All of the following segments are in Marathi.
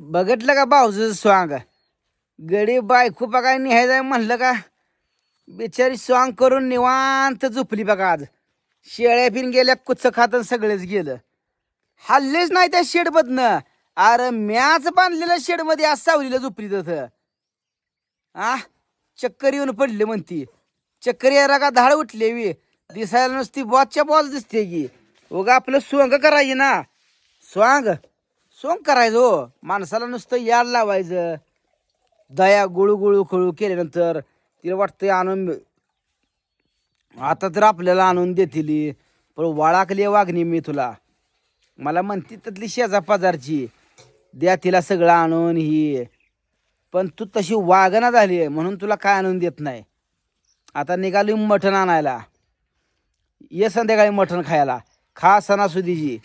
बघितलं का भाऊचं स्वांग? गडी बायको बघा न्यायचं म्हणलं का बिचारी स्वांग करून निवांत झोपली बघा आज. शेळ्या पिन गेल्या कुच्च खातं सगळेच गेलं. हल्लेच नाही त्या शेडमधनं. अरे म्याच बांधलेल्या शेडमध्ये आज सावलीला झोपली तिथं. आ? चक्कर येऊन पडले म्हणती. चक्कर यायला का धाड उठले वी दिसायला नुसती बॉसच्या बॉल दिसते की. उगा आपलं सोंग करायची ना. स्वांग? सोंग करायचो. हो माणसाला नुसतं याड लावायचं. दया गुळू गुळू खळू केल्यानंतर तिला वाटतं आणून आता तर आपल्याला आणून देतील. पण वाळाकली वागणी मी तुला. मला म्हणते त्यातली शेजा पाजारची द्या तिला सगळं आणून ही. पण तू तशी वागना झाली आहे म्हणून तुला काय आणून देत नाही. आता निघाली मटण आणायला. ये संध्याकाळी मटण खायला. खा सणासुदीची.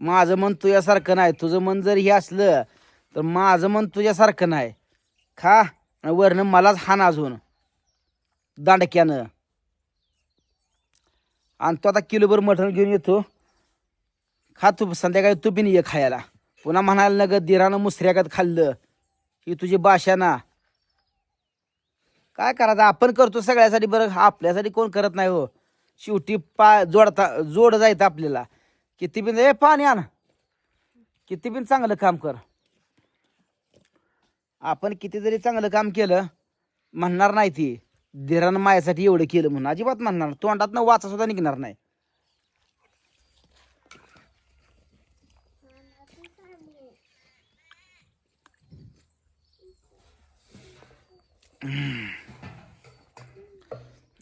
माझं मन तुझ्यासारखं नाही. तुझं मन जर हे असलं तर माझं मन तुझ्यासारखं नाही. खा वरनं मलाच हान अजून. दांडक्यानं. आणि तो आता किलोभर मटण घेऊन येतो. खा तू संध्याकाळी तू बी ये खायला. पुन्हा म्हणायला नगद दिरानं मुसऱ्यागत खाल्लं. ही तुझी भाषा ना. काय करायचं? आपण करतो सगळ्यासाठी बरं. आपल्यासाठी कोण करत नाही हो. शेवटी पा जोडता जोड जायचं आपल्याला. किती बिन ए पाणी आण. किती बिन चांगलं काम कर. आपण किती जरी चांगलं काम केलं म्हणणार नाही ती. दिरानं मायासाठी एवढं केलं म्हणून. अजिबात म्हणणार तोंडात वाचा सुद्धा निघणार नाही.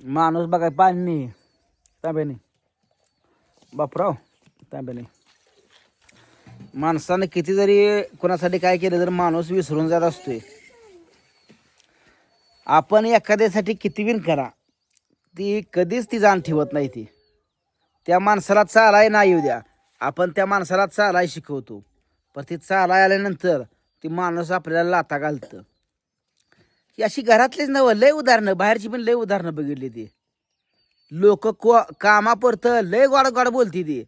माणूस बघाय पाणी नाही. तांब्याने बापराव. तांब्याने माणसानं किती जरी कोणासाठी काय केलं तर माणूस विसरून जात असतोय. आपण एखाद्यासाठी किती बिन करा ती कधीच ती जाण ठेवत नाही ती. त्या माणसाला चालाय नाही येऊ द्या. आपण त्या माणसाला चालाय शिकवतो. पण ती चालाय आल्यानंतर ती माणूस आपल्याला लाता घालतं. ही अशी घरातलीच नवं लय उदाहरणं. बाहेरची पण लय उदाहरणं बघितली ती. लोक को कामापुरतं लय गोड गोड बोलती ती.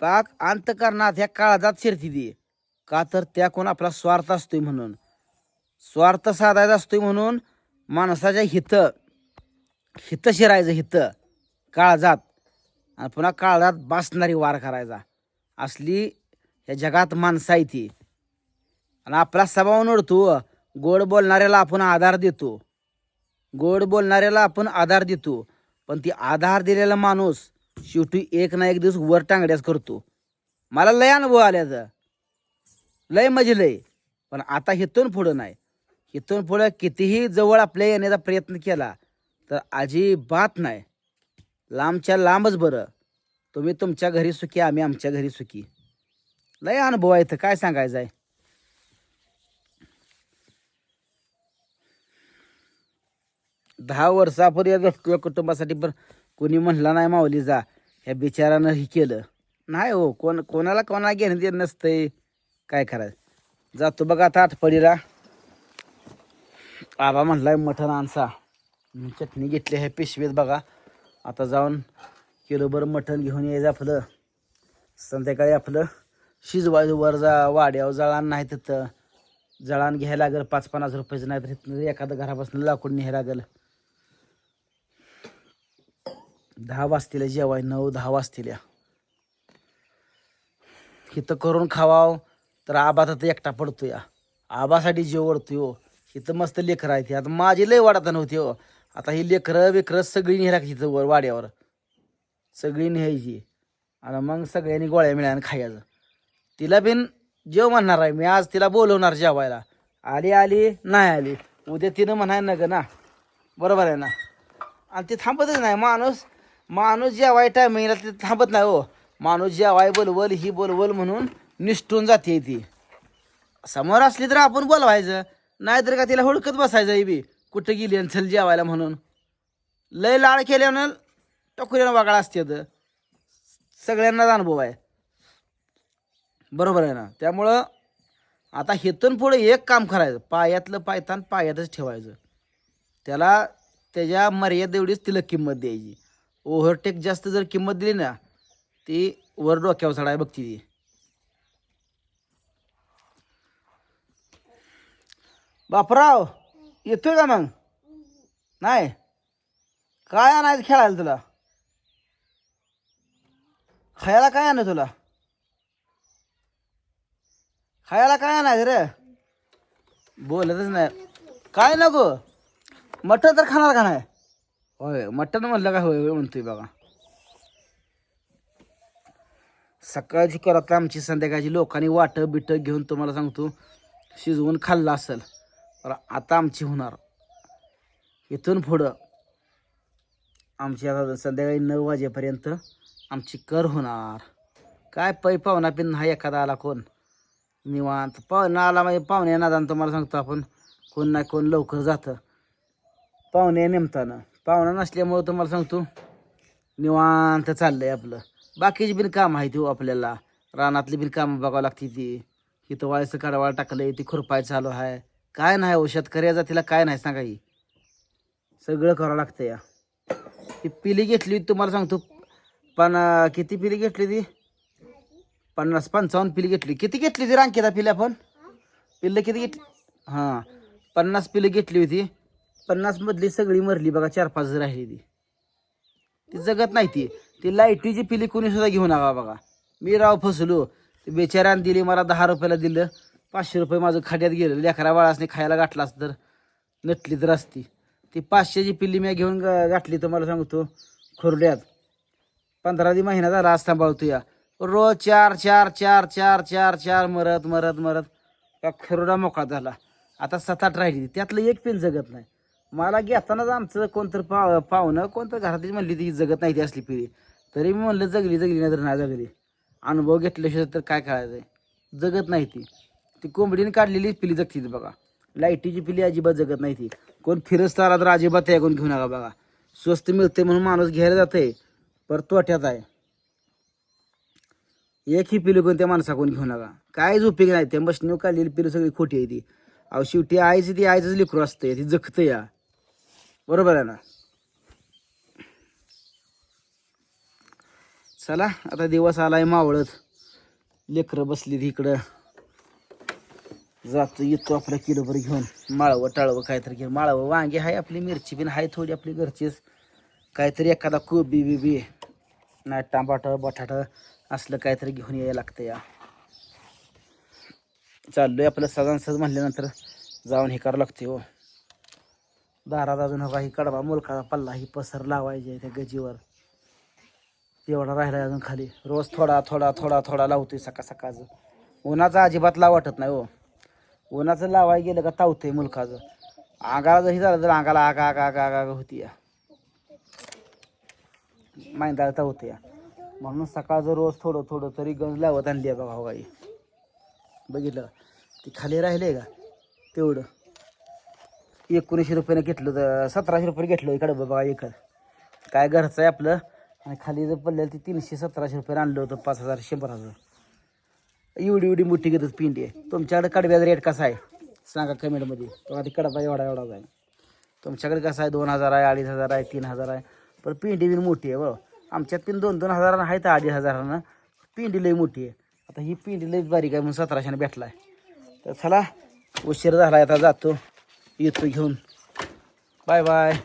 पाक अंतकरणात ह्या काळजात शिरती ती. का तर त्या कोण आपला स्वार्थ असतोय म्हणून. स्वार्थ साधायचा असतोय म्हणून माणसाच्या हित हित शिरायचं हित काळजात. आणि पुन्हा काळजात बासणारी वार करायचा. असली ह्या जगात माणसं आहे ती. आणि आपला स्वभाव नडतो गोड बोलणाऱ्याला आपण आधार देतो. गोड बोलणाऱ्याला आपण आधार देतो. पण ती आधार दिलेला माणूस शेवटी एक ना एक दिवस वर टांगड्यास करतो. मला लय अनुभव आल्याचा लय म्हणजे लय. पण आता हिथून पुढं नाही. हिथून पुढं कितीही जवळ आपल्या येण्याचा प्रयत्न केला तर अजिबात नाही. लांबच्या लांबच बरं. तुम्ही तुमच्या घरी सुखी आम्ही आमच्या घरी सुखी. लय अनुभव आहे इथं. काय सांगायचं आहे दहा वर्षापूर्वी कुटुंबासाठी पण कोणी म्हणला नाही माऊली जा. ह्या बिचारानं हे केलं. नाही हो कोण कोणाला कोणाला घेणं देणं नसतंय. काय करायचं? जातो बघा आता आठपडीला आबा म्हणलाय मटण आणसा. मी चटणी घेतली आहे पिशवीत बघा. आता जाऊन किलोभर मटण घेऊन यायचं आपलं. संध्याकाळी आपलं शिजवायचं वर जा वाड्यावर जळान नाही तिथं जळान घ्यायला लागेल पाच पन्नास रुपयाचं नाही तर एखादं घरापासून लाकूड न्यायला लागेल. दहा वाजतील जेवाय नऊ दहा वाजतील इथं करून खावाव तर आबा तर एकटा पडतो या. आबासाठी जेव ओढतोय हो इथं मस्त लेकरं आहेत आता माझी लय वाढत नव्हती हो. आता ही लेकरं बिकरं सगळी नेहरा तिथं वर वाड्यावर. सगळी न्यायची. आणि मग सगळ्यांनी गोळ्या मिळायला खायचं. तिला बिन जेव म्हणणार आहे मी. आज तिला बोलवणार जेवायला. आली आली नाही आली. उद्या तिनं म्हणाय ना ग ना. बरोबर आहे ना? आणि ते थांबतच नाही. माणूस माणूस जेवाय टायमिंगला ते थांबत नाही हो. माणूस जेवाय बोलवल ही बोलवल म्हणून निष्ठून जाते ती. समोर असली तर आपण बोलवायचं नाहीतर का तिला हुडकत बसायचं ही बी. कुठं गेली आणि चल जेवायला म्हणून. लय लाड केल्यानं टकुऱ्यानं वागळा असते तर सगळ्यांनाच अनुभव आहे. बरोबर आहे ना? त्यामुळं आता हेतून पुढे एक काम करायचं. पायातलं पायतान पायातच ठेवायचं. त्याला त्याच्या मर्यादेवढीच तिला किंमत द्यायची. ओव्हरटेक जास्त जर किंमत दिली ना ती वर डोक्यावर चढाय बघती ती. बापराव येतोय का मग? नाही? काय आणायचं खेळायला तुला? खायला काय आणू तुला? खायला काय आणायचं रे? बोलतच नाही. काय नको? मटण तर खाणार का नाही? होय मटण म्हणलं का होय होय म्हणतोय बघा. सकाळची करत आमची संध्याकाळची लोकांनी वाटं बिट घेऊन तुम्हाला सांगतो शिजवून खाल्लं असेल तर आता आमची होणार. इथून पुढं आमची आता संध्याकाळी नऊ वाजेपर्यंत आमची कर होणार. काय पै पाहुणा पिन हा एखादा आला कोण? निवांत. पाहुणा आला म्हणजे पाहुणे नादान तुम्हाला सांगतो आपण कोण ना कोण लवकर जातं. पाहुणे नेमताना. पाहुणा नसल्यामुळं तुम्हाला सांगतो निवांत चाललंय आपलं. बाकीची बिन काम आहे ती हो आपल्याला. रानातली बिन कामं बघावं लागते ती. इथं वायचं कडवाळ टाकलंय ती खुरपाय चालू आहे. काय नाही हो शेतकऱ्या जातीला काय नाही सांगा ही सगळं करावं लागतं या. ती पिली घेतली तुम्हाला सांगतो. पण किती पिली घेतली ती? पन्नास पंचावन्न पिली घेतली. किती घेतली ती रांकेदा पिल्या आपण? पिल्लं किती घेतली? हां पन्नास पिलं घेतली होती. पन्नास मधली सगळी मरली बघा चार पाच राहिली ती ती जगत नाही ती. ती लाईटीची पिली कोणी सुद्धा घेऊ नका बघा. मी राव फसलो. ते बेचाऱ्यानं दिली मला दहा रुपयाला दिलं. पाचशे रुपये माझं खाड्यात गेलं. लेकरा बाळासने खायला गाठला तर नटली तर असती. ती पाचशेची पिल्ली मी घेऊन गाठली तर मला सांगतो खोरड्यात. पंधरा दि महिना झाला आज थांबावतो या. रोज चार चार चार चार चार चार मरत मरत मरत. का खरोडा मोकळा झाला. आता सात आठ राहिली त्यातलं एक पिन जगत नाही. मला घेतानाच आमचं कोणतर पाव पाहुणं कोणतं घरातली म्हणली ती जगत नाही ती असली पिढी. तरी मी म्हणलं जगली जगली नाही तर नाही जगली. अनुभव घेतल्याशिवाय तर काय कळायचं जगत नाही ती. ती कोंबडीने काढलेली पिली जगती बघा. लाईटीची पिली अजिबात जगत नाही ती. कोण फिरस्त आला तर अजिबात त्या कोण घेऊ नका बघा. स्वस्त मिळते म्हणून माणूस घ्यायला जाते पर तोट्यात आहे. एक ही पिलू कोणत्या माणसाकडून घेऊ नका. काय उपयोग नाही. त्या मशनीव काढलेली पिलू सगळी खोटी आहे ती. अहो शेवटी आईची ती आईचंच लेकरू असतंय ती जगतं या. बरोबर आहे ना? चला आता दिवस आलाय मावळत. लेकरं बसली इकडं. जातो येतो आपलं किलोभर घेऊन. माळवं टाळवं काहीतरी घेऊन. माळवं वांगे आहे आपली मिरची बिन आहे थोडी आपली घरचीच. काहीतरी एखादा कोबी बिबी नाही टमाटर बटाटा असलं काहीतरी घेऊन यायला लागतं या. चाललोय आपलं सजानसज म्हणल्यानंतर जाऊन हे करावं लागते हो. दारात अजून हो ही कडवा मुलखाचा पल्ला ही पसर लावायची आहे त्या गजीवर. एवढा राहिला अजून खाली. रोज थोडा थोडा थोडा थोडा लावतोय सकाळ सकाळचं. उन्हाचं अजिबात लाव वाटत नाही हो. उन्हाचं लावाय गेलं का तावतंय मुलकाचं आगाला जरी झालं तर अंगाला आगा आगा आगा आगा आगा होती या. माहिती तावतं या. म्हणून सकाळचं रोज थोडं थोडं तरी गंज लावत आणली आहे बघा हो गाई बघितलं ती खाली राहिले का? तेवढं. एकोणीसशे रुपयानं घेतलं तर सतराशे रुपये घेतलं इकडं बघा एकर काय घरचं आहे आपलं? आणि खाली जर पडलेलं ते तीनशे सतराशे रुपये आणलं होतं पाच हजार शंभर हजार. एवढी एवढी मोठी घेतात पिंडी आहे. तुमच्याकडे कडव्याचा रेट कसा आहे? सांगा कमेंटमध्ये. तो आधी कडबा एवढा एवढा आहे तुमच्याकडे कसं आहे? दोन हजार आहे अडीच हजार आहे तीन हजार आहे. पण पिंडी बिन मोठी आहे बरं. आमच्यात पिन दोन दोन हजारानं आहे तर अडीच हजारानं. पिंडी लई मोठी आहे. आता ही पिंडी लई बारीक आहे म्हणून सतराशेनं भेटला आहे तर चला उशीर झाला आता जातो. येतो घेऊन. Bye bye.